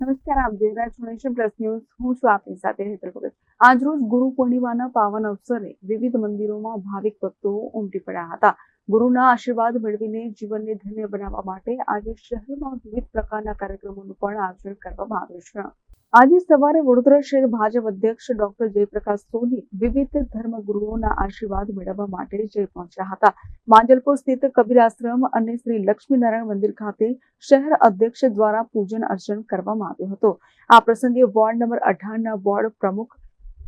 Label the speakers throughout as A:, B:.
A: નમસ્કાર, આપ જોઈ રહ્યા પ્લસ ન્યૂઝ. હું છું સાથે હેતલ ભગત. આજરોજ ગુરુ પૂર્ણિમાના પાવન અવસરે વિવિધ મંદિરોમાં ભાવિક ભક્તો ઉમટી પડ્યા હતા. ગુરુના આશીર્વાદ મેળવીને જીવનને ધન્ય બનાવવા માટે આજે શહેરમાં વિવિધ પ્રકારના કાર્યક્રમોનું પણ આયોજન કરવામાં આવ્યું છે. આજે સવારે વડોદરા શહેર ભાજપ અધ્યક્ષ ડોક્ટર જયપ્રકાશ સોની વિવિધ ધર્મગુરુઓના આશીર્વાદ મેળવવા માટે જઈ પહોંચ્યા હતા. માંજલપુર સ્થિત કબીર આશ્રમ અને શ્રી લક્ષ્મીનારાયણ મંદિર ખાતે શહેર અધ્યક્ષ દ્વારા પૂજન અર્ચન કરવામાં આવ્યું હતું. આ પ્રસંગે વોર્ડ નંબર અઢારના વોર્ડ પ્રમુખ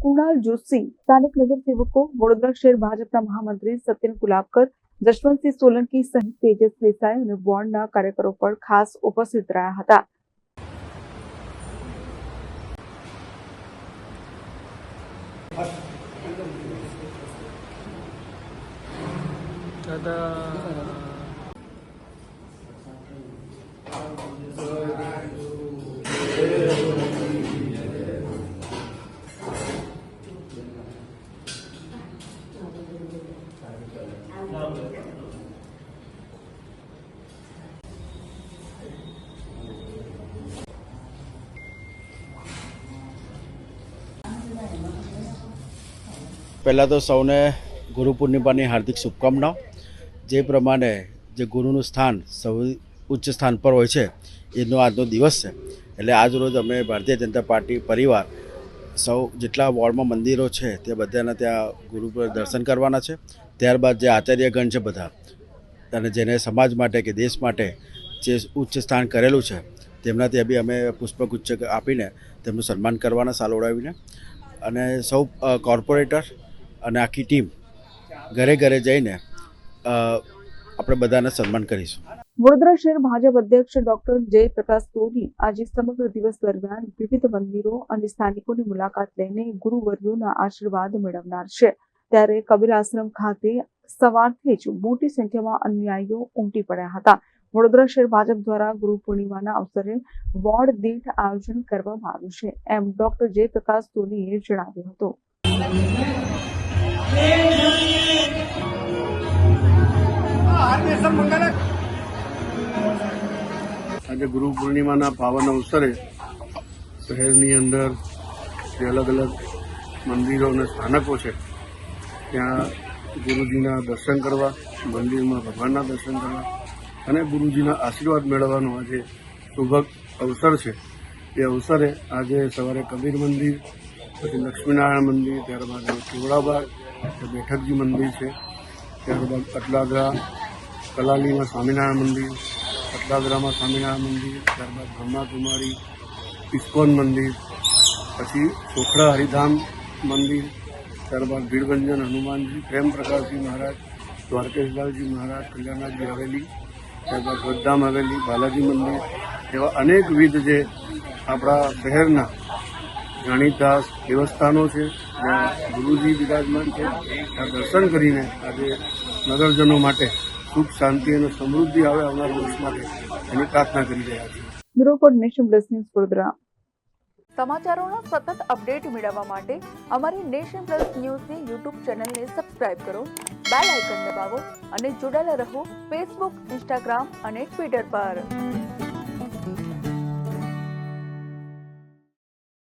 A: કુણાલ જોશી, સ્થાનિક નગરસેવકો વડોદરા શહેર ભાજપના મહામંત્રી સત્યન કુલાબકર જશવંતસિંહ સોલંકી સહિત તેજસ દેસાઈ અને વોર્ડના કાર્યકરો પણ ખાસ ઉપસ્થિત રહ્યા હતા.
B: પહેલાં તો સૌને ગુરુ પૂર્ણિમાની હાર્દિક શુભકામનાઓ જે પ્રમાણે જે ગુરુનું સ્થાન સૌ ઉચ્ચ સ્થાન પર હોય છે, એનો આજનો દિવસ છે. એટલે આજ રોજ અમે ભારતીય જનતા પાર્ટી પરિવાર સૌ જેટલા વોર્ડમાં મંદિરો છે, તે બધાના ત્યાં ગુરુ પર દર્શન કરવાના છે. ત્યારબાદ જે આચાર્યગણ છે બધા, અને જેને સમાજ માટે કે દેશ માટે જે ઉચ્ચ સ્થાન કરેલું છે તેમના ત્યાં બી અમે પુષ્પગુચ્છ આપીને તેમનું સન્માન કરવાના સાલ ઓળાવીને, અને સૌ કોર્પોરેટર અને આખી ટીમ ઘરે ઘરે જઈને આપણે બધાને સન્માન કરીશું.
A: વડોદરા શહેર ભાજપ અધ્યક્ષ ડોક્ટર જયપ્રકાશ સોની આજે સમગ્ર દિવસ દરમિયાન વિવિધ મંદિરો અને સ્થાનિકોની મુલાકાત લઈને ગુરુવર્યોના આશીર્વાદ મેળવનાર છે. ત્યારે કબીર આશ્રમ ખાતે સવારથી જ મોટી સંખ્યામાં અનુયાયીઓ ઉમટી પડ્યા હતા. વડોદરા શહેર ભાજપ દ્વારા ગુરુ પૂર્ણિમાના અવસરે વોર્ડ દીઠ આયોજન કરવામાં આવ્યું છે. એમ ડોક્ટર જયપ્રકાશ સોનીએ જણાવ્યું હતું.
C: આજે ગુરુ પૂર્ણિમાના પાવન અવસરે શહેરની અંદર જે અલગ અલગ મંદિરો અને સ્થાનકો છે, ત્યાં ગુરુજીના દર્શન કરવા, મંદિરમાં ભગવાનના દર્શન કરવા અને ગુરુજીના આશીર્વાદ મેળવવાનો આજે શુભ અવસર છે. એ અવસરે આજે સવારે કબીર મંદિર, પછી લક્ષ્મીનારાયણ મંદિર, ત્યારબાદ કેવડાબાગ બેઠકજી મંદિર છે, ત્યારબાદ અટલાદરા કલાલીમાં સ્વામિનારાયણ મંદિર સતલાદરામાં સ્વામિનારાયણ મંદિર, ત્યારબાદ બ્રહ્માકુમારી, ઇસ્કોન મંદિર, પછી ચોખડા હરિધામ મંદિર, ત્યારબાદ ભીડભંજન હનુમાનજી, પ્રેમ પ્રકાશજી મહારાજ, દ્વારકેશલાલજી મહારાજ, કલ્યાણજી હવેલી, ત્યારબાદ ગોધામ હવેલી, બાલાજી મંદિર, એવા અનેકવિધ જે આપણા શહેરના જાણીતા દેવસ્થાનો છે, જ્યાં ગુરુજી બિરાજમાન છે, ત્યાં દર્શન કરીને આજે નગરજનો માટે સુખ શાંતિ અને સમૃદ્ધિ આવે આવનાર વર્ષ માટે એની પ્રાર્થના કરી રહ્યા છીએ.
A: Bureau for Nation Plus News Vadodara.
D: સમાચારોના સતત અપડેટ મેળવવા માટે અમારી નેશન પ્લસ ન્યૂઝની યુટ્યુબ ચેનલને સબસ્ક્રાઇબ કરો બેલ આઇકન દબાવો અને જોડાયેલા રહો ફેસબુક ઇન્સ્ટાગ્રામ અને ટ્વિટર પર.